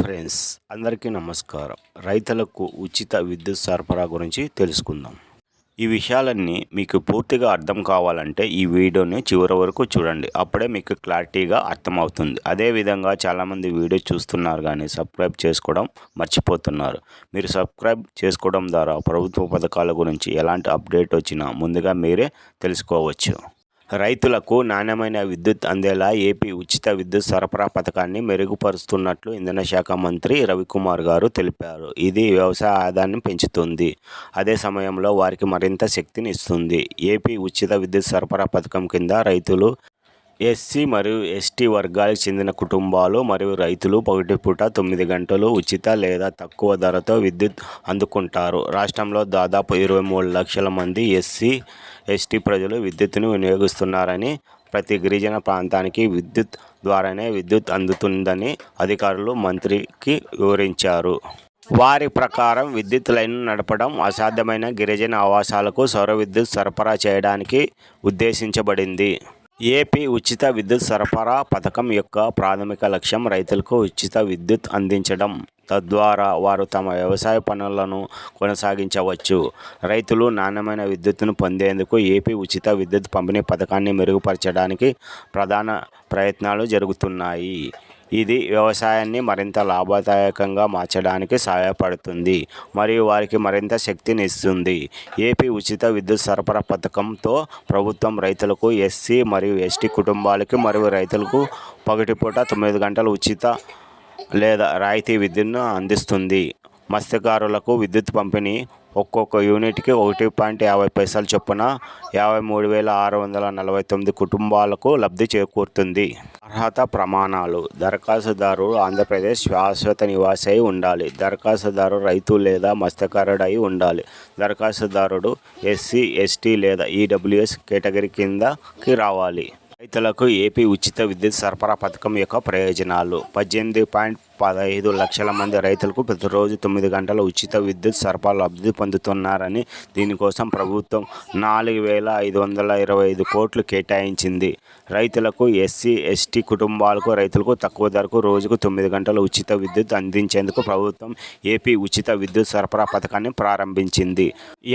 Friends అందరికీ నమస్కారం. రైతులకు ఉచిత విద్యుత్ సరఫరా గురించి తెలుసుకుందాం. ఈ విషయాలన్నీ మీకు పూర్తిగా అర్థం కావాలంటే ఈ వీడియోని చివరి వరకు చూడండి. అప్పుడే మీకు క్లారిటీగా అర్థమవుతుంది. అదేవిధంగా చాలామంది వీడియో చూస్తున్నారు కానీ సబ్స్క్రైబ్ చేసుకోవడం మర్చిపోతున్నారు. మీరు సబ్స్క్రైబ్ చేసుకోవడం ద్వారా ప్రభుత్వ పథకాల గురించి ఎలాంటి అప్డేట్ వచ్చినా ముందుగా మీరే తెలుసుకోవచ్చు. రైతులకు నాణ్యమైన విద్యుత్ అందేలా ఏపీ ఉచిత విద్యుత్ సరఫరా పథకాన్ని మెరుగుపరుస్తున్నట్లు ఇంధన శాఖ మంత్రి రవికుమార్ గారు తెలిపారు. ఇది వ్యవసాయ ఆదాయాన్ని పెంచుతుంది. అదే సమయంలో వారికి మరింత శక్తిని ఇస్తుంది. ఏపీ ఉచిత విద్యుత్ సరఫరా పథకం కింద రైతులు ఎస్సీ మరియు ఎస్టీ వర్గాలకు చెందిన కుటుంబాలు మరియు రైతులు పగటిపూట తొమ్మిది గంటలు ఉచిత లేదా తక్కువ ధరతో విద్యుత్ అందుకుంటారు. రాష్ట్రంలో దాదాపు ఇరవై మూడు లక్షల మంది ఎస్సీ ఎస్టీ ప్రజలు విద్యుత్తును వినియోగిస్తున్నారని ప్రతి గిరిజన ప్రాంతానికి విద్యుత్ ద్వారానే విద్యుత్ అందుతుందని అధికారులు మంత్రికి వివరించారు. వారి ప్రకారం విద్యుత్ లైన్ నడపడం అసాధ్యమైన గిరిజన ఆవాసాలకు సౌర విద్యుత్ సరఫరా చేయడానికి ఉద్దేశించబడింది. ఏపీ ఉచిత విద్యుత్ సరఫరా పథకం యొక్క ప్రాథమిక లక్ష్యం రైతులకు ఉచిత విద్యుత్ అందించడం. తద్వారా వారు తమ వ్యవసాయ పనులను కొనసాగించవచ్చు. రైతులు నాణ్యమైన విద్యుత్తును పొందేందుకు ఏపీ ఉచిత విద్యుత్ పంపిణీ పథకాన్ని మెరుగుపరచడానికి ప్రధాన ప్రయత్నాలు జరుగుతున్నాయి. ఇది వ్యవసాయాన్ని మరింత లాభదాయకంగా మార్చడానికి సహాయపడుతుంది మరియు వారికి మరింత శక్తిని ఇస్తుంది. ఏపీ ఉచిత విద్యుత్ సరఫరా పథకంతో ప్రభుత్వం రైతులకు ఎస్సీ మరియు ఎస్టీ కుటుంబాలకి మరియు రైతులకు పగటిపూట తొమ్మిది గంటలు ఉచిత లేదా రాయితీ విద్యుత్ను అందిస్తుంది. మత్స్యకారులకు విద్యుత్ పంపిణీ ఒక్కొక్క యూనిట్కి ఒకటి పాయింట్ యాభై పైసలు చొప్పున యాభై మూడు వేల ఆరు వందల నలభై తొమ్మిది కుటుంబాలకు లబ్ధి చేకూరుతుంది. అర్హత ప్రమాణాలు. దరఖాస్తుదారు ఆంధ్రప్రదేశ్ శాశ్వత నివాసి అయి ఉండాలి. దరఖాస్తుదారు రైతు లేదా మత్స్యకారుడు అయి ఉండాలి. దరఖాస్తుదారుడు ఎస్సీ ఎస్టీ లేదా ఈడబ్ల్యూఎస్ కేటగిరీ కిందకి రావాలి. రైతులకు ఏపీ ఉచిత విద్యుత్ సరఫరా పథకం యొక్క ప్రయోజనాలు. పద్దెనిమిది పాయింట్ పదహైదు లక్షల మంది రైతులకు ప్రతిరోజు తొమ్మిది గంటల ఉచిత విద్యుత్ సరఫరా లబ్ధి పొందుతున్నారని దీనికోసం ప్రభుత్వం నాలుగు వేల ఐదు వందల ఇరవై ఐదు కోట్లు కేటాయించింది. రైతులకు ఎస్సీ ఎస్టీ కుటుంబాలకు రైతులకు తక్కువ ధరకు రోజుకు తొమ్మిది గంటల ఉచిత విద్యుత్ అందించేందుకు ప్రభుత్వం ఏపీ ఉచిత విద్యుత్ సరఫరా పథకాన్ని ప్రారంభించింది.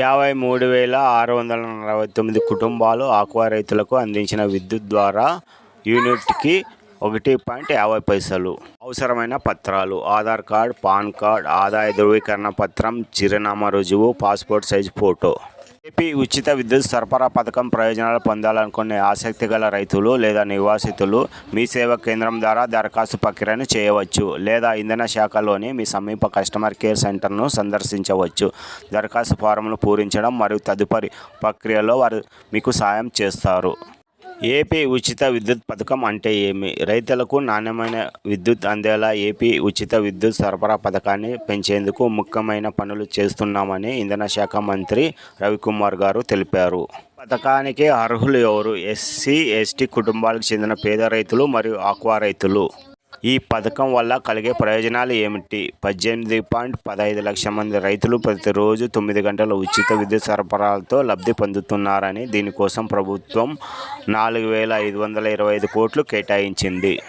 యాభై మూడు వేల ఆరు వందల నలభై తొమ్మిది కుటుంబాలు ఆక్వా రైతులకు అందించిన విద్యుత్ ద్వారా యూనిట్కి ఒకటి పాయింట్ యాభై పైసలు. అవసరమైన పత్రాలు ఆధార్ కార్డ్ పాన్ కార్డ్ ఆదాయ ధృవీకరణ పత్రం చిరునామా రుజువు పాస్పోర్ట్ సైజ్ ఫోటో. ఏపీ ఉచిత విద్యుత్ సరఫరా పథకం ప్రయోజనాలు పొందాలనుకునే ఆసక్తి గల రైతులు లేదా నివాసితులు మీ సేవా కేంద్రం ద్వారా దరఖాస్తు ప్రక్రియను చేయవచ్చు లేదా ఇంధన శాఖలోని మీ సమీప కస్టమర్ కేర్ సెంటర్ను సందర్శించవచ్చు. దరఖాస్తు ఫారంను పూరించడం మరియు తదుపరి ప్రక్రియలో వారు మీకు సాయం చేస్తారు. ఏపీ ఉచిత విద్యుత్ పథకం అంటే ఏమి? రైతులకు నాణ్యమైన విద్యుత్ అందేలా ఏపీ ఉచిత విద్యుత్ సరఫరా పథకాన్ని పెంచేందుకు ముఖ్యమైన పనులు చేస్తున్నామని ఇంధన శాఖ మంత్రి రవికుమార్ గారు తెలిపారు. పథకానికి అర్హులు ఎవరు? ఎస్సీ ఎస్టీ కుటుంబాలకు చెందిన పేద రైతులు మరియు ఆక్వా రైతులు. ఈ పథకం వల్ల కలిగే ప్రయోజనాలు ఏమిటి? పద్దెనిమిది పాయింట్ పదహైదు లక్షల మంది రైతులు ప్రతిరోజు తొమ్మిది గంటల ఉచిత విద్యుత్ సరఫరాలతో లబ్ధి పొందుతున్నారని దీనికోసం ప్రభుత్వం నాలుగు వేల ఐదు వందల ఇరవై ఐదు కోట్లు కేటాయించింది.